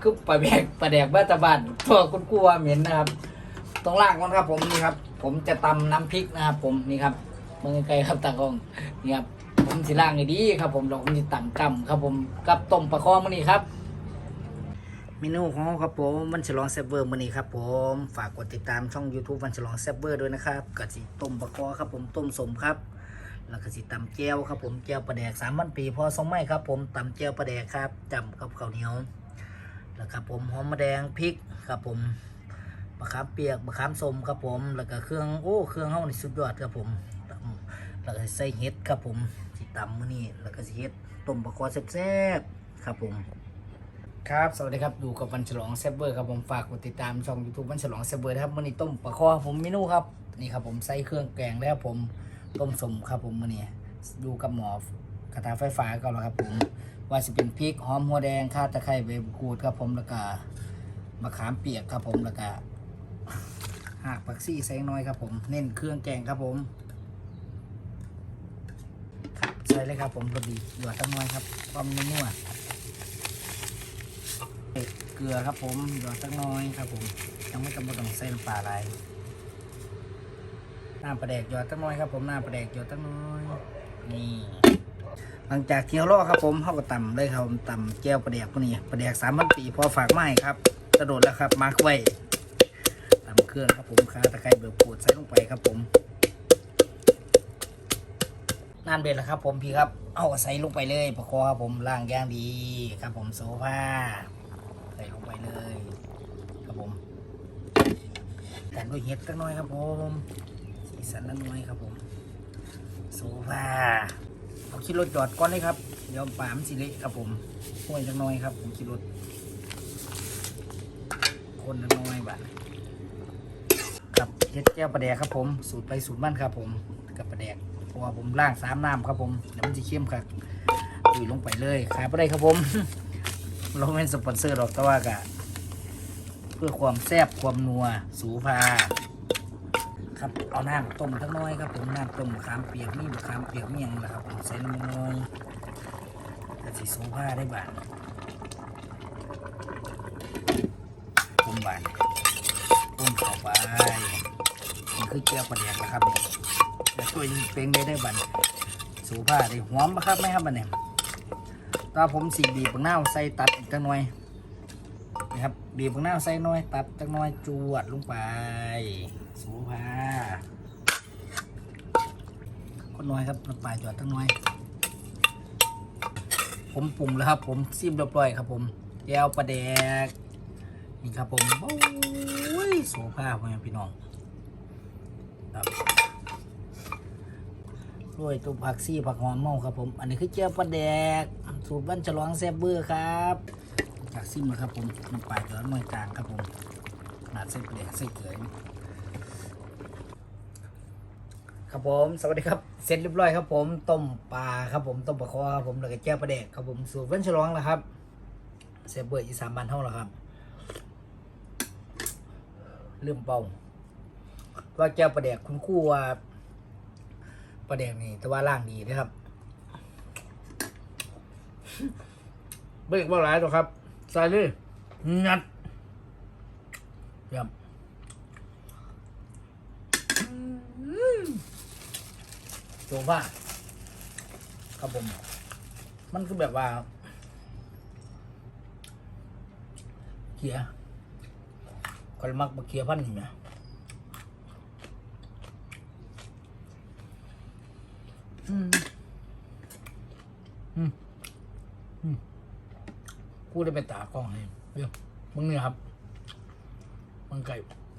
คือปลาแบกปลาแดกบ้าตะบานพวคุณกลัวเหม็นนะครับต้องล่างก่นครับ ผมนี่ครับ ผมจะตำน้ำพริกนะครับ ผมนี่ครับเมืองไกลครับตากล้องนี่ครับผมสิล่างให้ดีครับ ผมเราผมจะตำกำครับ ผมกับต้มปลาคอมื้อนี้ครับเมนูของเราครับผมวันฉลองแซบเวอร์มื้อนี้ครับผมฝากกดติดตามช่อง YouTube วันฉลองแซบเวอร์ด้วยนะครับกะสิต้มปลาคอครับ ผมต้มสมครับแล้วก็สิตำแก้วครับ ผมแก้วปลาแดกสามวันปีพอสองไม้ครับ ผมตำแก้วปลาแดกครับจำกับข้าวเหนียว แล้วครับผมหอมมะแดงพริกครับผมมะขามเปียกมะขามส้มครับผม แล้วก็เครื่องโอ้เครื่องเฮานี่สุดยอดครับผมแล้วก็ใส่เห็ดครับผมสิตำมื้อนี้แล้วก็สิเฮ็ดต้มปลาคอแซ่บๆครับผมครับสวัสดีครับอยู่กับวันฉลองแซบเบอร์ครับผมฝากกดติดตามช่อง YouTube วันฉลองแซบเบอร์นะครับมื้อนี้ต้มปลาคอผมเมนูครับนี่ครับผมใส่เครื่องแกงแล้วผมต้มสมครับผมมื้อนี้อยู่กับหมอกระทะไฟฟ้าก็แล้วครับผม ว่าจะเป็นพริกหอมหัวแดงข่าตะไคร้ใบมะกรูดครับผมแล้วก็มะขามเปียกครับผมแล้วก็หากผักซี่ใส่น้อยครับผมเน้นเครื่องแกงครับผมใส่เลยครับผมรสดีหยอดตั้งน้อยครับความนัวๆเกลือครับผมหยอดตั้งน้อยครับผมยังไม่จำเป็นต้องใส่น้ำปลาอะไรน้ำปลาแดกหยอดตั้งน้อยครับผมน้ำปลาแดกหยอดตั้งน้อยนี่ หลังจากเที่ยวรอครับผมเขาก็ต่ำเลยครับผมต่ำแก้วประเดกพวกนี้ประเดกสามพันปีพอฝากไม้ครับกระโดดแล้วครับมาร์กไว้ต่ำเครื่องครับผมขาตะไคร้เบิกปูดใส่ลงไปครับผมน้ำเดือดแล้วครับผมพี่ครับเอาใส่ลงไปเลยประคอครับผมล่างย่างดีครับผมโซฟาใส่ลงไปเลยครับผมแต่งด้วยเห็ดสักหน่อยครับผมสีสันนิดหน่อยครับผมโซฟา เอาคิดรถจอดก่อนเลยครับ เดี๋ยวปามสิเละครับผมห้วยจังน้อยครับ ผมคิดรถ คนจังน้อยบัดครับเฮ็ดแก้วปลาแดกครับผม สูตรไปสูตรมั่นครับ ผมกับปลาแดกเพราะว่าผมล่างสามน้ำครับผมเดี๋ยวมันจะเข้มครับดุยลงไปเลยขายไปได้ครับผมเราไม่เป็นสปอนเซอร์หรอกแต่ว่ากะเพื่อความแซ่บความนัว สูพา ครับเอาน้ำต้มทั้งน้อยครับผมน้ำต้มขามเปียกนี่ขามเปียกเมี่ยงนะครับผมใส่น้ำน้อยแต่สีสูผ้าได้บานต้มบานต้มเข้าไปนี่คือเจียวปลาแดกนะครับเนี่ยจะช่วยเป็นได้ได้บานสูผ้าได้หอมปะครับไหมครับบันเนี่ยตาผมสีบีบหน้าใส่ตัดอีกจังน่อย นะครับบีบปังหน้าใส่น้อย ตัดจังน้อยจวดลงไปสูภาคนน้อยครับน้ำปลาจอดตั้งน้อย ผมปรุงแล้วครับ ผมซิมเรียบร้อยครับ ผมแก้วปลาแดกนี่ครับผมโอ้ยสูภาพ่อแม่พี่น้องครับด้วยตัวผักซี่ผักหอมเมาครับผม อันนี้คือแก้วปลาแดก สูตรบ้านฉลองแซ่บเบอร์ครับ จากซิมนะครับผมน้ำปลาจอน้อยกลางครับผมขนาดใส่ปลาแดกใส่เกลือครับผมสวัสดีครับเสร็จเรียบร้อยครับ ผมต้มปลาครับผมต้มปลาคอครับผมแล้วก็แก้วปลาแดกครับผมสูตรเว้นฉลองนะครับเซฟเบอร์อีสานบ้านเท่าแล้วครับเรื่องเป่าว่าแก้วปลาแดกคุณครู่ว่าปลาแดกนี่แต่ว่าล่างดีนะครับเบรกว่าหลายตัวครับ ใส่เลยงัดเยี่ยมโซฟาครับผม มันคือแบบว่า เกียร์คนมักมาเกียร์พันนี่นะอืม อืม อืม กูได้ไปตากล้องให้เดี๋ยวมึงเนี่ยครับมึงไก่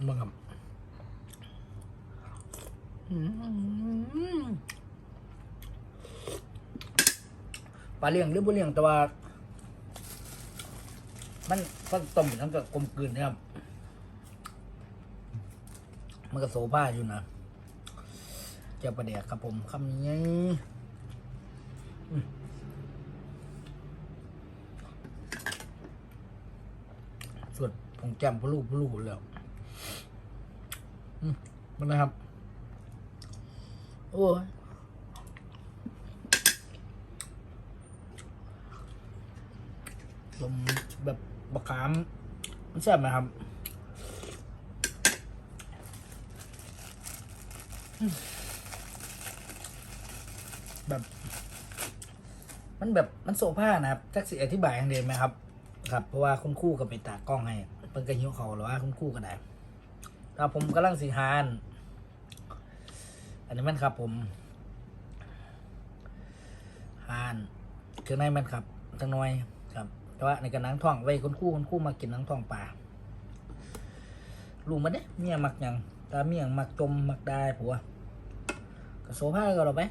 มึงครับปลาเลี้ยงหรือบ่เลี้ยงแต่ว่า มันก็ต้มทั้งกับกลมกลืนนะครับ มันก็โซฟาอยู่นะเจ้าปลาเดี๋ยครับผมคำนี้อืม ส่วนผงแจมพลูพลูแล้วมันนะครับ โอ้ยผมแบบบักขาม มันแซ่บไหมครับแบบ มันแบบมันโซผ้านะครับจักสิอธิบายอย่างเดียวไหมครับ ครับ เพราะว่าคุณคู่กับไปตากล้องให้เพิ่นก็หิวเขาหรือว่าคุณคู่ก็ได้แต่ผมกำลังสิหานอันนี้มันครับ ผมหานเครื่องในมันครับจังน้อยครับ แต่ว่าในกระนังท่องไว้คุณคู่คุณคู่มากินนังท่องปลารู้มาเด้เมียมักยังตาเมียงมักจมมักได้ผัวก็โซผ้าก็เราไป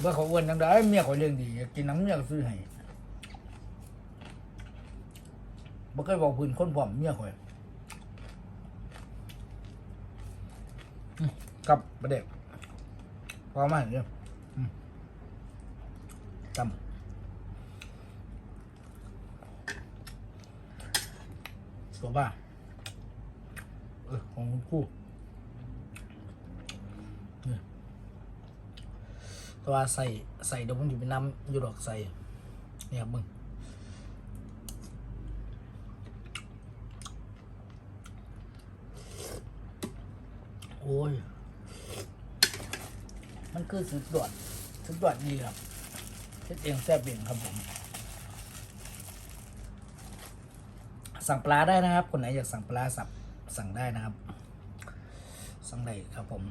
เมื่อเขาอ้วนจังได้เมียเขาเลี้ยงดีกินน้ำเมียก็ซื้อให้บ่เคยบอกพื้นคนผอมเมียข่อยกับประเด็กพอมาเดี๋ยวจำตัวบ้าเออของคุณครู่ ตัวใส่ใส่เดี๋ยวผมอยู่เป็นน้ำอยู่ดอกใส่เนี่ยครับมึงโอ้ย มันคือสุดยอดสุดยอดดีครับเฮ็ดเองแซ่บเองครับผม สั่งปลาได้นะครับ คนไหนอยากสั่งปลาสับสั่งได้นะครับ สั่งได้ครับผม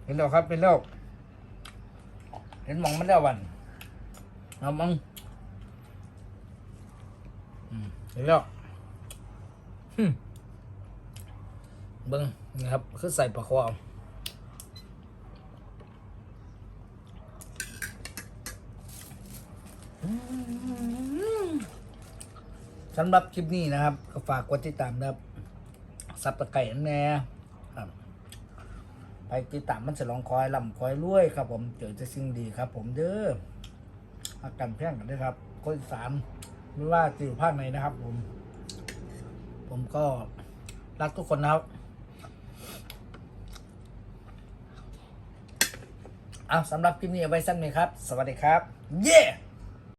เห็นแล้วครับเป็นแล้วเห็นมองมันแล้ววันเอามองเห็นแล้วเบิ้งนะครับคือใส่ปลาควาวสำหรับคลิปนี้นะครับก็ฝากกดติดตามนะครับซับตะไก่แน่ ไปติดตามมันจะลองคอยลำคอยรวยครับ ผมเจอจะสิ่งดีครับ ผมเด้ออากันแพร่งกันด้วยครับคนสามไม่ว่าจะอยู่ภาคไหนนะครับ ผม ผมก็รักทุกคนนะครับเอาสำหรับคลิปนี้เอาไว้สั้นเลยครับ สวัสดีครับ เย้